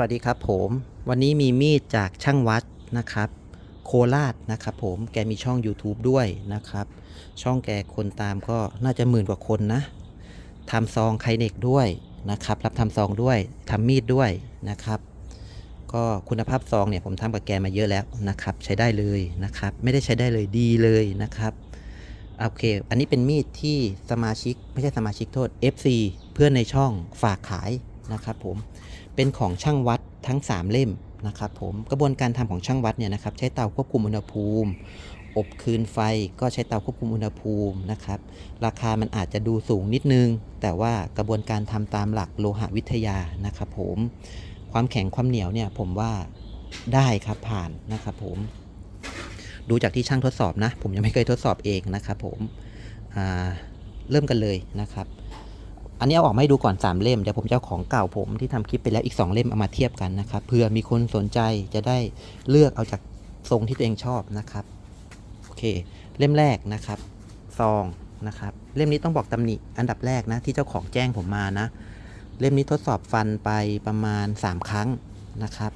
วัสดีครับผม วันนี้มีมีดจากช่างวัดนะครับ โคราชนะครับผมแกมีช่อง YouTube ด้วยนะครับ ช่องแกคนตามก็น่าจะหมื่นกว่าคนนะทำซองไคเนกด้วยนะครับ รับทำซองด้วยทำมีดด้วยนะครับ ก็คุณภาพซองเนี่ยผมทำกับแกมาเยอะแล้วนะครับ ใช้ได้เลยนะครับ ไม่ได้ใช้ได้เลยดีเลยนะครับโอเค อันนี้เป็นมีดที่สมาชิกไม่ใช่สมาชิกโทษ FC เพื่อนในช่องฝากขายนะครับผม เป็นของช่างวัดทั้ง 3 เล่มนะครับผมกระบวนการทำของช่างวัดเนี่ยนะครับใช้เตาควบคุมอุณหภูมิ อบคืนไฟก็ใช้เตาควบคุมอุณหภูมินะครับราคามันอาจจะดูสูงนิดนึง แต่ว่ากระบวนการทำตามหลักโลหะวิทยานะครับผมความแข็งความเหนียวเนี่ยผมว่าได้ครับผ่านนะครับผมดูจากที่ช่างทดสอบนะ ผมยังไม่เคยทดสอบเองนะครับผมเริ่มกันเลยนะครับ อันนี้เอาออกมาให้ดูก่อน 3 เล่มเดี๋ยวผมจะเอาของเก่าผมที่ทำคลิปไปแล้วอีก 2 เล่มเอามาเทียบกันนะครับเผื่อมีคนสนใจจะได้เลือกเอาจากทรงที่ตัวเองชอบนะครับโอเค เล่มแรกนะครับซองนะครับเล่มนี้ต้องบอกตำหนิอันดับแรกนะที่เจ้าของแจ้งผมมานะ เล่มนี้ทดสอบฟันไปประมาณ 3 ครั้งนะครับ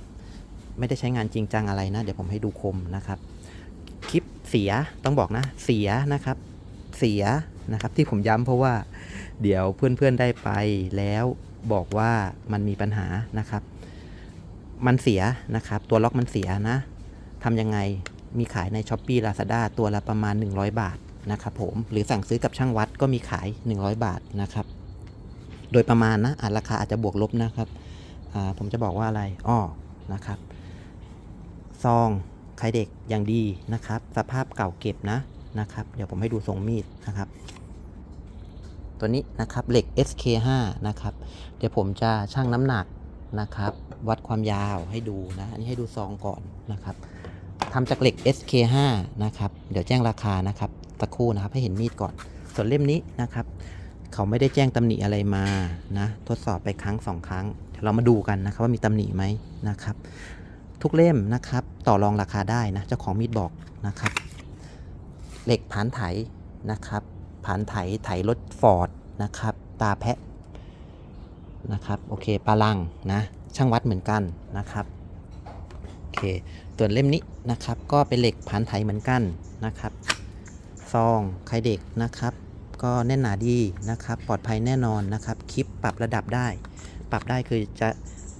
ไม่ได้ใช้งานจริงจังอะไรนะ เดี๋ยวผมให้ดูคมนะครับ คลิปเสียต้องบอกนะเสียนะครับ เสียนะครับที่ผมย้ำเพราะว่า เดี๋ยวเพื่อนๆได้ไปแล้วบอกว่ามันมีปัญหานะครับ มันเสียนะครับ ตัวล็อกมันเสียนะทำยังไงมีขายใน s h อ p e e Lazada ตัวละประมาณ 100 บาทนะครับผมหรือสั่งซื้อกับช่างวัดก็มีขาย 100 บาทนะครับ โดยประมาณนะอาจราคาอาจจะบวกลบนะครับผมจะบอกว่าอะไรอ้อนะครับซองใครเด็กอย่างดีนะครับ สภาพเก่าเก็บนะนะครับ เดี๋ยวผมให้ดูทรงมีดนะครับ ตัวนี้นะครับเหล็ก SK5 นะครับเดี๋ยวผมจะชั่งน้ำหนักนะครับวัดความยาวให้ดูนะอันนี้ให้ดูซองก่อนนะครับทำจากเหล็ก SK5 นะครับเดี๋ยวแจ้งราคานะครับตะครู่นะครับให้เห็นมีดก่อน ส่วนเล่มนี้นะครับเขาไม่ได้แจ้งตำหนิอะไรมานะทดสอบไปครั้งสองครั้งเดี๋ยวเรามาดูกันนะครับว่ามีตำหนิไหมนะครับ ทุกเล่มนะครับต่อรองราคาได้นะเจ้าของมีดบอกนะครับ เหล็กผานไถนะครับ ผานไถไถรถฟอร์ดนะครับ ตาแพะนะครับ โอเคปลาลังนะ ช่างวัดเหมือนกันนะครับ โอเคส่วนเล่มนี้นะครับ ก็เป็นเหล็กผานไถเหมือนกันนะครับซองไข่เด็กนะครับ ก็แน่นหนาดีนะครับ ปลอดภัยแน่นอนนะครับ คลิปปรับระดับได้ ปรับได้คือจะ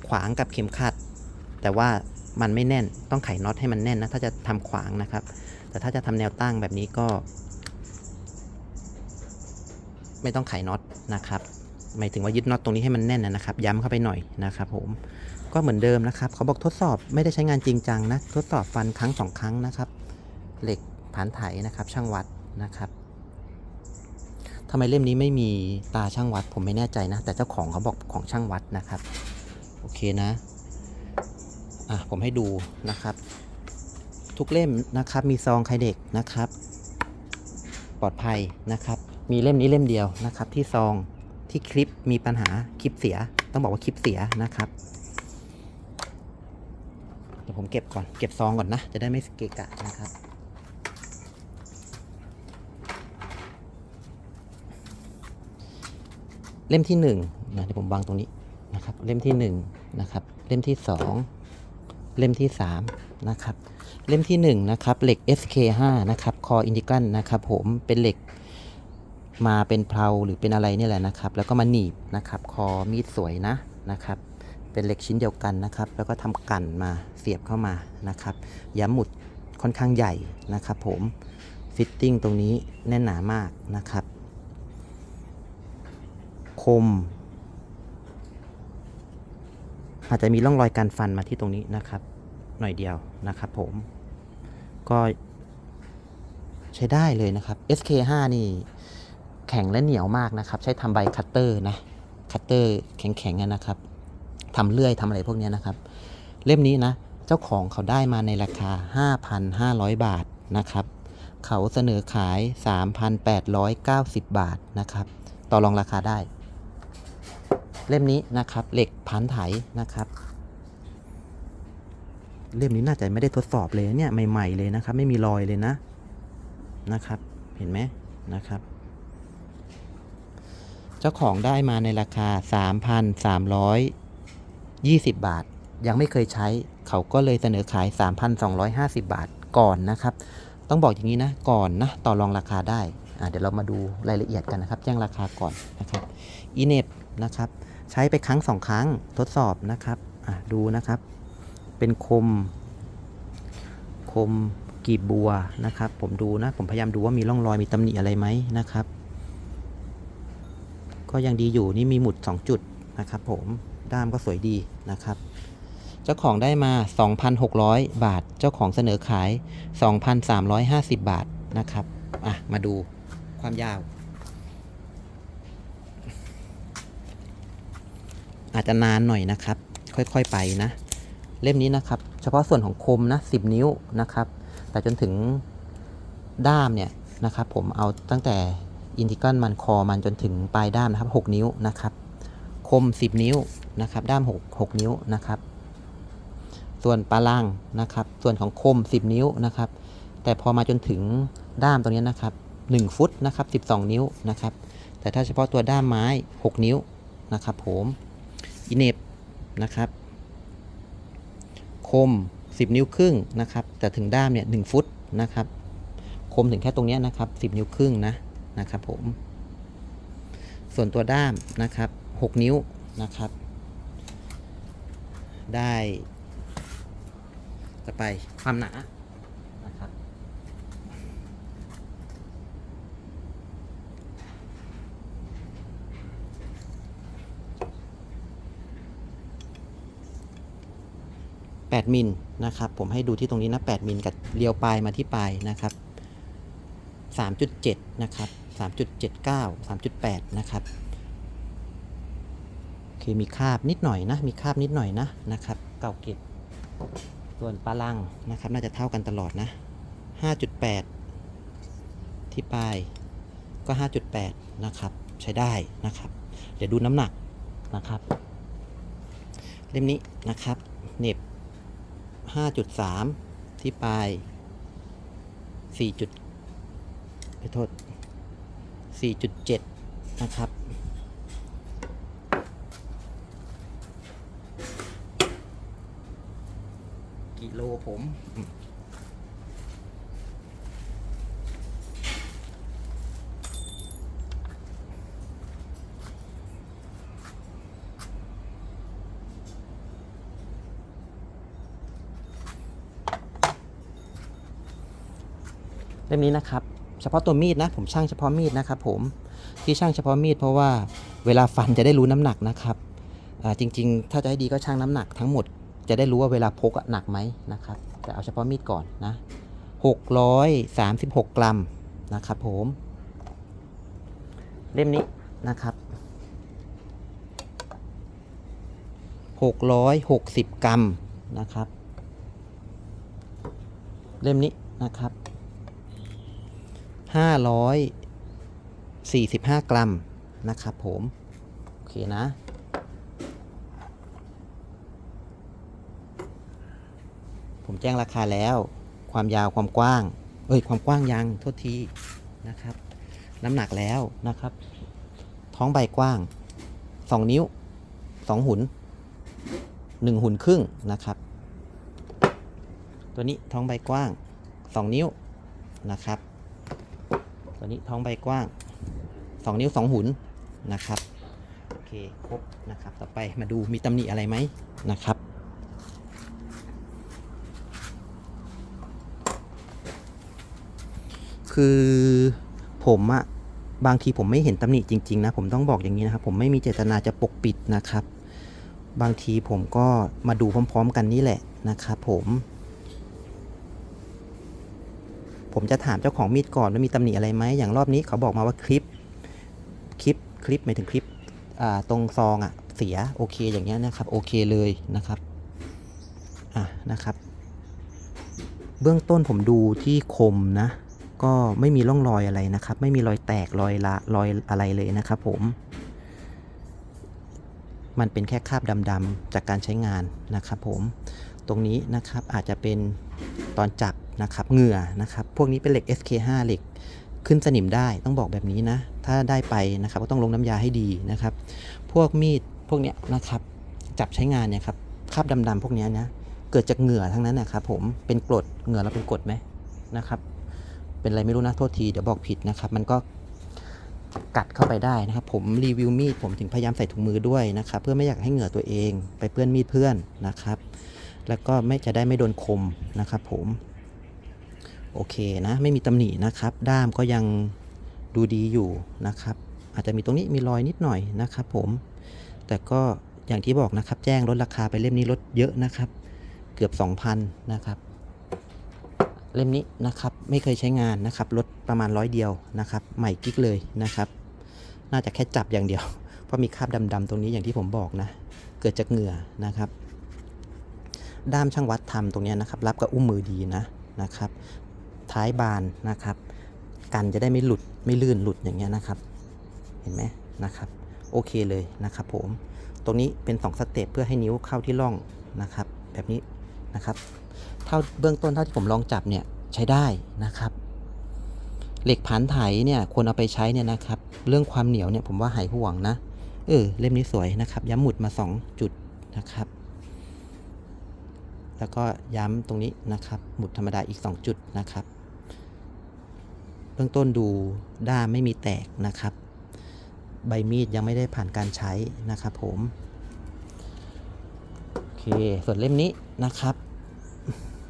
ขวางกับเข็มขัด แต่ว่ามันไม่แน่นต้องไขน็อตให้มันแน่นนะ ถ้าจะทำขวางนะครับ แต่ถ้าจะทำแนวตั้งแบบนี้ก็ ไม่ต้องไขน็อตนะครับหมายถึงว่ายึดน็อตตรงนี้ให้มันแน่นนะครับ ย้ำเข้าไปหน่อยนะครับ ผมก็เหมือนเดิมนะครับเขาบอกทดสอบไม่ได้ใช้งานจริงจังนะทดสอบฟันครั้งสองครั้งนะครับ เหล็กผ่านไถนะครับ ช่างวัดนะครับทำไมเล่มนี้ไม่มีตาช่างวัด ผมไม่แน่ใจนะ แต่เจ้าของเขาบอกของช่างวัดนะครับ โอเคนะอะผมให้ดูนะครับ ทุกเล่มนะครับมีซองไข่เด็กนะครับ ปลอดภัยนะครับ มีเล่มนี้เล่มเดียวนะครับ ที่ซองที่คลิปมีปัญหาคลิปเสีย ต้องบอกว่าคลิปเสียนะครับ เดี๋ยวผมเก็บก่อนเก็บซองก่อนนะ จะได้ไม่เกะกะนะครับเล่มที่หนึ่งนะเดี๋ยวผมวางตรงนี้นะครับ เล่มที่หนึ่งนะครับเล่มที่สองเล่มที่สามนะครับเล่มที่1นะครับเหล็ก SK5 นะครับคออินดิกันนะครับผมเป็นเหล็ก มาเป็นเพลาหรือเป็นอะไรนี่แหละนะครับ แล้วก็มาหนีบนะครับ คอมีดสวยนะนะครับ เป็นเหล็กชิ้นเดียวกันนะครับ แล้วก็ทำกันมาเสียบเข้ามานะครับย้ำหมุดค่อนข้างใหญ่นะครับ ผมฟิตติ้งตรงนี้แน่นหนามากนะครับ คม อาจจะมีร่องรอยการฟันมาที่ตรงนี้นะครับ หน่อยเดียวนะครับ ผม ก็ใช้ได้เลยนะครับ SK5 นี่ แข็งและเหนียวมากนะครับ ใช้ทำใบคัตเตอร์นะคัตเตอร์แข็งๆนะครับทำเลื่อยทำอะไรพวกนี้นะครับ เล่มนี้นะเจ้าของเขาได้มาในราคา 5,500 บาทนะครับ เขาเสนอขาย 3,890 บาทนะครับ ต่อรองราคาได้ เล่มนี้นะครับเหล็กพันไถนะครับเล่มนี้น่าจะไม่ได้ทดสอบเลยเนี่ยใหม่ ๆ เลยนะครับ ไม่มีรอยเลยนะนะครับ เห็นไหมนะครับ เจ้าของได้มาในราคา 3,320 บาท ยังไม่เคยใช้ เขาก็เลยเสนอขาย 3,250 บาทก่อนนะครับ ต้องบอกอย่างนี้นะ ก่อนนะ ต่อรองราคาได้ เดี๋ยวเรามาดูรายละเอียดกันนะครับ แจ้งราคาก่อนนะครับอีเน็บนะครับ ใช้ไปครั้งสองครั้งทดสอบนะครับดูนะครับ เป็นคม คมกรีบบัวนะครับ ผมดูนะ ผมพยายามดูว่ามีร่องรอยมีตำหนิอะไรไหมนะครับ ก็ยังดีอยู่นี่มีหมุด 2 จุดนะครับผมด้ามก็สวยดีนะครับ เจ้าของได้มา 2,600 บาท เจ้าของเสนอขาย 2,350 บาทนะครับอะมาดูความยาว อาจจะนานหน่อยนะครับ ค่อยๆไปนะ เล่มนี้นะครับ เฉพาะส่วนของคมนะ 10 นิ้วนะครับ แต่จนถึงด้ามเนี่ยนะครับ ผมเอาตั้งแต่ อินทิกรัลมันคอมันจนถึงปลายด้ามนะครับ 6 นิ้วนะครับ คม 10 นิ้วนะครับ ด้าม 6 6 นิ้วนะครับ ส่วนปลาล่างนะครับ ส่วนของคม 10 นิ้วนะครับ แต่พอมาจนถึงด้ามตรงนี้นะครับ 1 ฟุตนะครับ 12 นิ้วนะครับ แต่ถ้าเฉพาะตัวด้ามไม้ 6 นิ้วนะครับผมอินเนบนะครับ คม 10 นิ้วครึ่งนะครับ แต่ถึงด้ามเนี่ย1ฟุตนะครับ คมถึงแค่ตรงนี้นะครับ 10 นิ้วครึ่งนะ นะครับผม ส่วนตัวด้ามนะครับ 6 นิ้วนะครับ ได้จะไปความหนานะครับ8มิลนะครับ ผมให้ดูที่ตรงนี้นะ8มิลกับเลียวปลายมาที่ปลายนะครับ3.7นะครับ 3.79 3.8 นะครับโอเคมีคาบนิดหน่อยนะ มีคาบนิดหน่อยนะนะครับเก่าเก็บส่วนปลาลังนะครับ น่าจะเท่ากันตลอดนะ 5.8 ที่ปลายก็ 5.8 นะครับ ใช้ได้นะครับ เดี๋ยวดูน้ำหนักนะครับ เล่มนี้นะครับเหน็บ5.3 ที่ปลาย4จุด 4.7 นะครับ กิโลผมอืมเล่มนี้นะครับ เฉพาะตัวมีดนะ ผมช่างเฉพาะมีดนะครับผมที่ช่างเฉพาะมีดเพราะว่าเวลาฟันจะได้รู้น้ำหนักนะครับจริง ๆ ถ้าจะให้ดีก็ช่างน้ำหนักทั้งหมดจะได้รู้ว่าเวลาพกหนักไหมนะครับแต่เอาเฉพาะมีดก่อนนะ636 กรัมนะครับผมเล่มนี้นะครับ660 กรัมนะครับ เล่มนี้นะครับ 545 กรัมนะครับผม โอเคนะ ผมแจ้งราคาแล้ว ความยาวความกว้าง เอ้ย ความกว้างยัง โทษทีนะครับ น้ำหนักแล้วนะครับ ท้องใบกว้าง 2 นิ้ว 2 หุน 1 หุนครึ่งนะครับ ตัวนี้ท้องใบกว้าง 2 นิ้วนะครับ ตัวนี้ท้องใบกว้าง 2 นิ้ว 2 หุนนะครับโอเคครบนะครับต่อไปมาดูมีตำหนิอะไรไหมนะครับคือผมอะบางทีผมไม่เห็นตำหนิจริง ๆ นะ ผมต้องบอกอย่างนี้นะครับ ผมไม่มีเจตนาจะปกปิดนะครับ บางทีผมก็มาดูพร้อม ๆ กันนี่แหละนะครับ ผม ผมจะถามเจ้าของมีดก่อนว่ามีตำหนิอะไรไหมอย่างรอบนี้เขาบอกมาว่าคลิป คลิป คลิปหมายถึงคลิปตรงซองอะ่ะเสียโอเคอย่างเงี้ยนะครับโอเคเลยนะครับอะนะครับ เบื้องต้นผมดูที่คมนะ ก็ไม่มีร่องรอยอะไรนะครับ ไม่มีรอยแตกรอยละรอยอะไรเลยนะครับผม มันเป็นแค่คราบดำๆจากการใช้งานนะครับผมตรงนี้นะครับอาจจะเป็นตอนจับ นะครับเหงื่อนะครับพวกนี้เป็นเหล็ก SK5 เหล็กขึ้นสนิมได้ต้องบอกแบบนี้นะ ถ้าได้ไปนะครับก็ต้องลงน้ำยาให้ดีนะครับ พวกมีดพวกเนี้ยนะครับจับใช้งานเนี่ยครับคราบดำๆพวกนี้นะเกิดจากเหงื่อทั้งนั้นนะครับผมเป็นกรดเหงื่อเราเป็นกรดไหมนะครับ เป็นอะไรไม่รู้นะโทษทีเดี๋ยวบอกผิดนะครับ มันก็กัดเข้าไปได้นะครับ ผมรีวิวมีดผมถึงพยายามใส่ถุงมือด้วยนะครับ เพื่อไม่อยากให้เหงื่อตัวเอง ไปเปื้อนมีดเพื่อนนะครับ แล้วก็ไม่จะได้ไม่โดนคมนะครับ ผม โอเคนะไม่มีตำหนินะครับ ด้ามก็ยังดูดีอยู่นะครับ อาจจะมีตรงนี้มีรอยนิดหน่อยนะครับ ผม แต่ก็อย่างที่บอกนะครับ แจ้งลดราคาไปเล่มนี้ลดเยอะนะครับ เกือบ 2,000นะครับ เล่มนี้นะครับไม่เคยใช้งานนะครับลดประมาณร้อยเดียวนะครับ ใหม่กิ๊กเลยนะครับ น่าจะแค่จับอย่างเดียว เพราะมีคราบดำๆตรงนี้อย่างที่ผมบอกนะ เกิดจากเหงื่อนะครับ ด้ามช่างวัดทำตรงนี้นะครับ รับกับอุ้มมือดีนะนะครับ ท้ายบานนะครับ กันจะได้ไม่หลุดไม่ลื่นหลุดอย่างเงี้ยนะครับ เห็นไหมนะครับ โอเคเลยนะครับผม ตรงนี้เป็น2สเต็ปเพื่อให้นิ้วเข้าที่ร่องนะครับ แบบนี้นะครับ เท่าเบื้องต้นเท่าที่ผมลองจับเนี่ยใช้ได้นะครับ เหล็กผันไถเนี่ยควรเอาไปใช้เนี่ยนะครับ เรื่องความเหนียวเนี่ยผมว่าหายห่วงนะเออเล่มนี้สวยนะครับย้ำหมุดมา 2 จุดนะครับ แล้วก็ย้ำตรงนี้นะครับ หมุดธรรมดาอีก 2 จุดนะครับ บื้องต้นดูด้ามไม่มีแตกนะครับ ใบมีดยังไม่ได้ผ่านการใช้นะครับผม โอเค ส่วนเล่มนี้นะครับ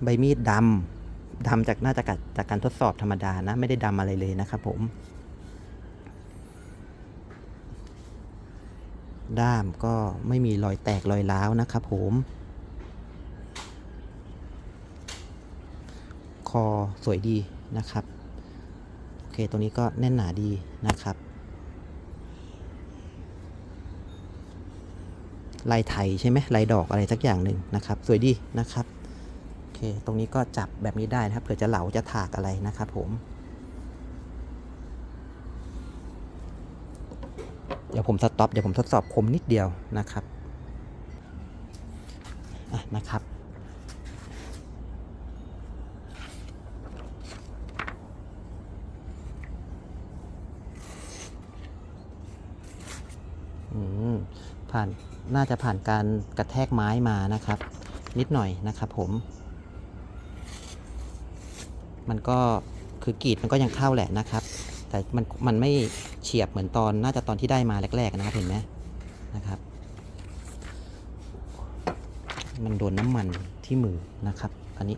ใบมีดดำดำจากน่าจะกัดจากการทดสอบธรรมดานะ ไม่ได้ดำอะไรเลยนะครับผม ด้ามก็ไม่มีรอยแตกรอยร้าวนะครับผมคอสวยดีนะครับ เคตรงนี้ก็แน่นหนาดีนะครับ ลายไทยใช่ไหมลายดอกอะไรสักอย่างหนึ่งนะครับ สวยดีนะครับโอเคตรงนี้ก็จับแบบนี้ได้นะครับเผื่อจะเหลาจะถากอะไรนะครับผมเดี๋ยวผมสต็อปเดี๋ยวผมทดสอบคมนิดเดียวนะครับ อะนะครับ อืม ผ่านน่าจะผ่านการกระแทกไม้มานะครับ นิดหน่อยนะครับผม มันก็คือกรีดมันก็ยังเข้าแหละนะครับ แต่มันมันไม่เฉียบเหมือนตอนน่าจะตอนที่ได้มาแรกๆนะครับเห็นไหมนะครับ มันโดนน้ำมันที่มือนะครับ อันนี้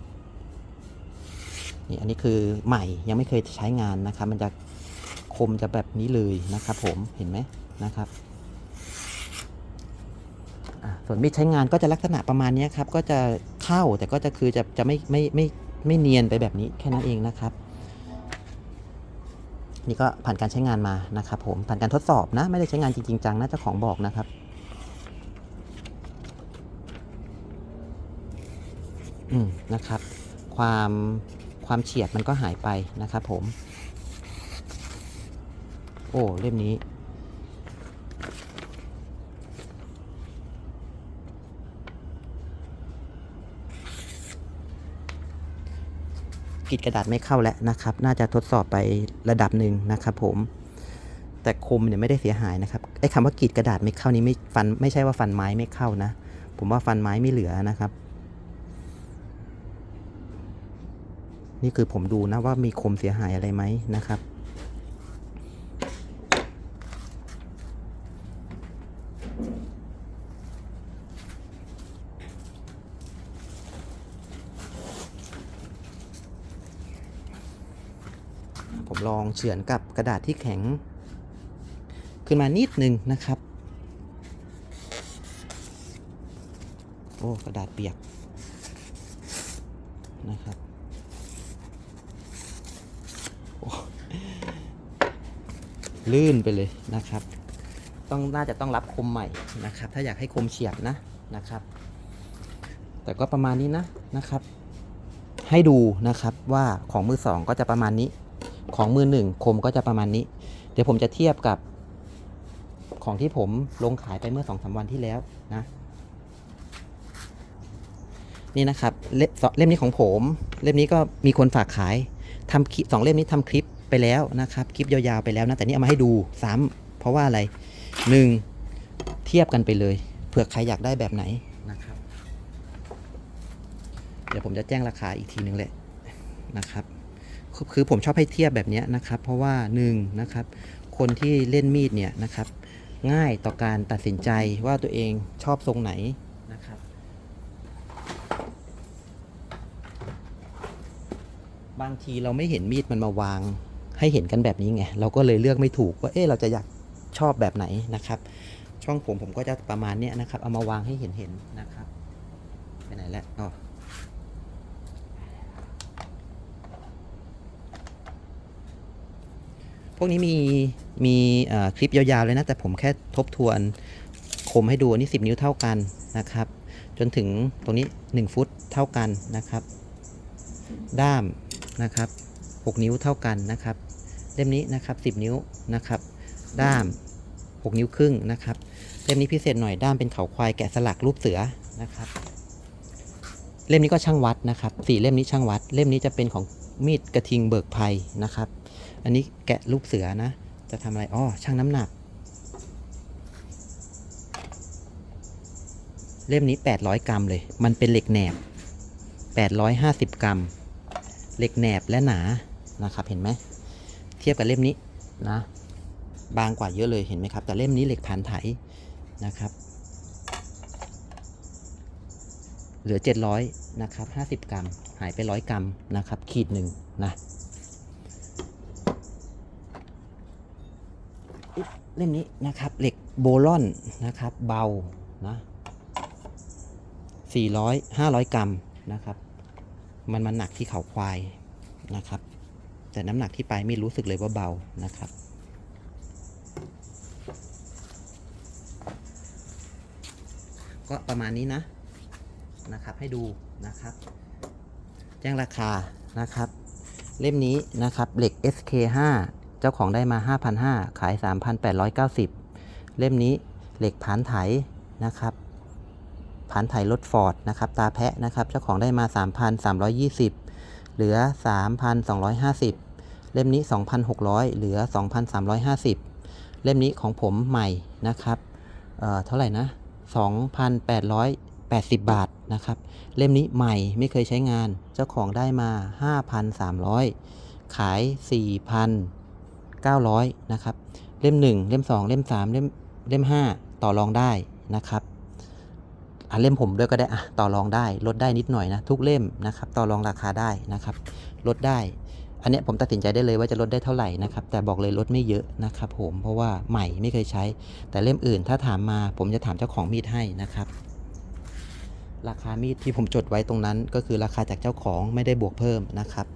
นี่อันนี้คือใหม่ยังไม่เคยใช้งานนะครับ มันจะคมจะแบบนี้เลยนะครับ ผมเห็นไหมนะครับ ส่วนมีดใช้งานก็จะลักษณะประมาณนี้ครับ ก็จะเข้าแต่ก็จะคือจะจะไม่ไม่ไม่ไม่เนียนไปแบบนี้แค่นั้นเองนะครับ นี่ก็ผ่านการใช้งานมานะครับ ผมผ่านการทดสอบนะ ไม่ได้ใช้งานจริงๆจังนะเจ้าของบอกนะครับอืมนะครับ ความความเฉียบมันก็หายไปนะครับ ผม โอ้เล่มนี้ กรีดกระดาษไม่เข้าแล้วนะครับ น่าจะทดสอบไประดับหนึ่งนะครับผม แต่คมเนี่ยไม่ได้เสียหายนะครับ ไอ้คำว่ากรีดกระดาษไม่เข้านี้ไม่ฟันไม่ใช่ว่าฟันไม้ไม่เข้านะ ผมว่าฟันไม้ไม่เหลือนะครับ นี่คือผมดูนะว่ามีคมเสียหายอะไรไหมนะครับ องเฉือนกับกระดาษที่แข็ง ขึ้นมานิดนึงนะครับ โอ้กระดาษเปียกนะครับลื่นไปเลยนะครับ ต้องน่าจะต้องรับคมใหม่นะครับ ถ้าอยากให้คมเฉียบนะนะครับ แต่ก็ประมาณนี้นะนะครับ ให้ดูนะครับว่าของมือสองก็จะประมาณนี้ ของมือหนึ่งคมก็จะประมาณนี้ เดี๋ยวผมจะเทียบกับของที่ผมลงขายไปเมื่อสองสาวันที่แล้วนะ นี่นะครับเล่มเล่มนี้ของผม เล่มนี้ก็มีคนฝากขายทำคลิปสองเล่มนี้ทำคลิปไปแล้วนะครับคลิปยาวๆไปแล้วนะแต่นี่เอามาให้ดูซ้ำเพราะว่าอะไรหนึ่งเทียบกันไปเลยเผื่อใครอยากได้แบบไหนนะครับ เดี๋ยวผมจะแจ้งราคาอีกทีนึงแหละนะครับ คือผมชอบให้เทียบแบบนี้นะครับ เพราะว่าหนึ่งนะครับ คนที่เล่นมีดเนี่ยนะครับ ง่ายต่อการตัดสินใจว่าตัวเองชอบทรงไหนนะครับ บางทีเราไม่เห็นมีดมันมาวาง ให้เห็นกันแบบนี้ไง เราก็เลยเลือกไม่ถูกว่าเอ๊ะเราจะอยากชอบแบบไหนนะครับ ช่องผมผมก็จะประมาณนี้นะครับ เอามาวางให้เห็นเห็นๆนะครับ ไปไหนแล้วอ๋อ วกนี้มีมีคลิปยาวๆเลยนะ แต่ผมแค่ทบทวนคมให้ดูอันนี้ 10 นิ้วเท่ากันนะครับ จนถึงตรงนี้ 1 ฟุตเท่ากันนะครับ ด้ามนะครับ 6 นิ้วเท่ากันนะครับเล่มนี้นะครับ 10 นิ้วนะครับ ด้าม 6 นิ้วครึ่งนะครับเล่มนี้พิเศษหน่อยด้ามเป็นเขาควายแกะสลักรูปเสือนะครับ เล่มนี้ก็ช่างวัดนะครับสี่เล่มนี้ช่างวัด เล่มนี้จะเป็นของมีดกระทิงเบิกภัยนะครับ อันนี้แกะรูปเสือนะ จะทำอะไรอ้อช่างน้ำหนัก เล่มนี้ 800 กรัมเลย มันเป็นเหล็กแหนบ 850 กรัม เหล็กแหนบและหนานะครับเห็นไหมเทียบกับเล่มนี้นะ บางกว่าเยอะเลยเห็นไหมครับ แต่เล่มนี้เหล็กผ่านไถนะครับ เหลือ 700นะครับ50 กรัม หายไป 100 กรัมนะครับ ขีดหนึ่งนะอุ๊ย เล่มนี้นะครับ เหล็กโบลอนนะครับ เบานะ400 500 กรัมนะครับ มันมันหนักที่เขาควายนะครับ แต่น้ำหนักที่ปลายมีดรู้สึกเลยว่าเบานะครับ ก็ประมาณนี้นะนะครับให้ดูนะครับ แจ้งราคานะครับ เล่มนี้นะครับเหล็ก SK5 เจ้าของได้มา 5,500 ขาย 3,890 เล่มนี้เหล็กผานไถนะครับผานไถรถฟอร์ดนะครับ ตาแพะนะครับ เจ้าของได้มา 3,320 เหลือ 3,250 เล่มนี้ 2,600 เหลือ 2,350 เล่มนี้ของผมใหม่นะครับเอ่อเท่าไหร่นะ 2,880 บาทนะครับ เล่มนี้ใหม่ไม่เคยใช้งาน เจ้าของได้มา 5,300 ขาย 900นะครับเล่ม 1 เล่ม 2 เล่ม 3 เล่มเล่ม 5 ต่อรองได้นะครับอะเล่มผมด้วยก็ได้อะต่อรองได้ลดได้นิดหน่อยนะทุกเล่มนะครับต่อรองราคาได้นะครับลดได้ อันนี้ผมตัดสินใจได้เลยว่าจะลดได้เท่าไหร่นะครับแต่บอกเลยลดไม่เยอะนะครับผมเพราะว่าใหม่ไม่เคยใช้ แต่เล่มอื่นถ้าถามมา ผมจะถามเจ้าของมีดให้นะครับราคามีดที่ผมจดไว้ตรงนั้น ก็คือราคาจากเจ้าของไม่ได้บวกเพิ่มนะครับ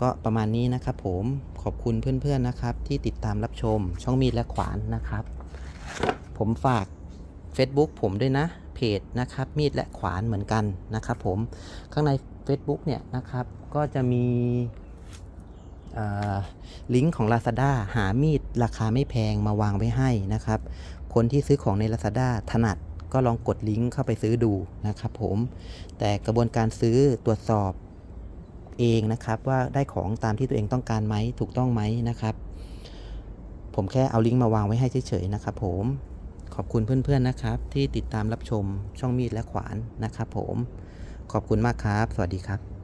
ก็ประมาณนี้นะครับผม อบคุณเพื่อนๆนะครับ ที่ติดตามรับชมช่องมีดและขวานนะครับ ผมฝาก Facebook ผมด้วยนะเพจนะครับ มีดและขวานเหมือนกันนะครับ ผมข้างใน Facebook เนี่ยนะครับ ก็จะมีลิงก์ของ Lazada หามีดราคาไม่แพงมาวางไว้ให้นะครับ คนที่ซื้อของใน Lazada ถนัดก็ลองกดลิงก์เข้าไปซื้อดูนะครับผมแต่กระบวนการซื้อตรวจสอบ เองนะครับว่าได้ของตามที่ตัวเองต้องการไหมถูกต้องไหมนะครับ ผมแค่เอาลิงก์มาวางไว้ให้เฉยๆนะครับ ผมขอบคุณเพื่อนๆนะครับ ที่ติดตามรับชมช่องมีดและขวานนะครับ ผมขอบคุณมากครับ สวัสดีครับ